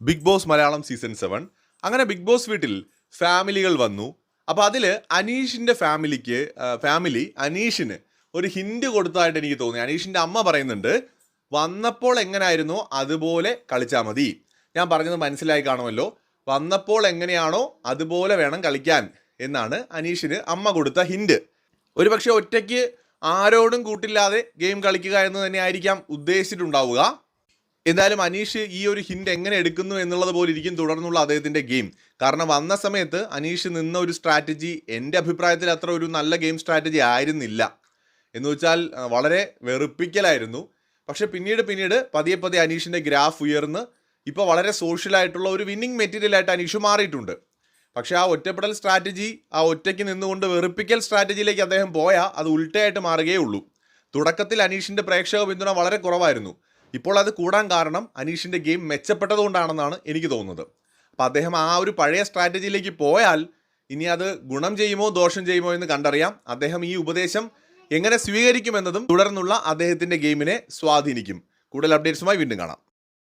Big Boss Malayalam season seven. അങ്ങനെ big Boss വീട്ടിൽ ഫാമിലികൾ വന്നു. അപ്പോൾ അതിൽ അനീഷിന്റെ ഫാമിലിക്ക് ഫാമിലി അനീഷിന് ഒരു ഹിൻഡ് കൊടുത്തതായിട്ട് എനിക്ക് തോന്നി. അനീഷിന്റെ അമ്മ പറയുന്നുണ്ട് വന്നപ്പോൾ എങ്ങനെയായിരുന്നു അതുപോലെ കളിച്ചാൽ മതി. ഞാൻ പറഞ്ഞത് മനസ്സിലായി കാണുമല്ലോ. വന്നപ്പോൾ എങ്ങനെയാണോ? അതുപോലെ വേണം കളിക്കാൻ. എന്നാണ് അനീഷിന് അമ്മ കൊടുത്ത ഹിൻഡ് ഒരുപക്ഷെ ഒറ്റയ്ക്ക് ആരോടും കൂട്ടില്ലാതെ ഗെയിം കളിക്കുക എന്ന് തന്നെയായിരിക്കാം ഉദ്ദേശിച്ചിട്ടുണ്ടാവുക. എന്തായാലും അനീഷ് ഈ ഒരു ഹിന്റ് എങ്ങനെ എടുക്കുന്നു എന്നുള്ളത് പോലെ ഇരിക്കും തുടർന്നുള്ള അദ്ദേഹത്തിന്റെ ഗെയിം കാരണം വന്ന സമയത്ത് അനീഷ് നിന്ന ഒരു സ്ട്രാറ്റജി എന്റെ അഭിപ്രായത്തിൽ അത്ര ഒരു നല്ല ഗെയിം സ്ട്രാറ്റജി ആയിരുന്നില്ല. എന്ന് വെച്ചാൽ വളരെ വെറുപ്പിക്കലായിരുന്നു. പക്ഷെ പിന്നീട് പിന്നീട് പതിയെ പതിയെ അനീഷിന്റെ ഗ്രാഫ് ഉയർന്ന് ഇപ്പോൾ വളരെ സോഷ്യലായിട്ടുള്ള ഒരു വിന്നിങ് മെറ്റീരിയലായിട്ട് അനീഷ് മാറിയിട്ടുണ്ട്. പക്ഷെ ആ ഒറ്റപ്പെടൽ സ്ട്രാറ്റജി ആ ഒറ്റയ്ക്ക് നിന്നുകൊണ്ട് വെറുപ്പിക്കൽ സ്ട്രാറ്റജിയിലേക്ക് അദ്ദേഹം പോയാൽ അത് ഉൾട്ടയായിട്ട് മാറുകയേ ഉള്ളൂ. തുടക്കത്തിൽ അനീഷിന്റെ പ്രേക്ഷക പിന്തുണ വളരെ കുറവായിരുന്നു. ഇപ്പോൾ അത് കൂടാൻ കാരണം അനീഷിന്റെ ഗെയിം മെച്ചപ്പെട്ടതുകൊണ്ടാണെന്നാണ് എനിക്ക് തോന്നുന്നത്. അപ്പോൾ അദ്ദേഹം ആ ഒരു പഴയ സ്ട്രാറ്റജിയിലേക്ക് പോയാൽ ഇനി അത് ഗുണം ചെയ്യുമോ ദോഷം ചെയ്യുമോ എന്ന് കണ്ടറിയാം. അദ്ദേഹം ഈ ഉപദേശം എങ്ങനെ സ്വീകരിക്കുമെന്നതും തുടർന്നുള്ള അദ്ദേഹത്തിന്റെ ഗെയിമിനെ സ്വാധീനിക്കും. കൂടുതൽ അപ്ഡേറ്റ്സുമായി വീണ്ടും കാണാം.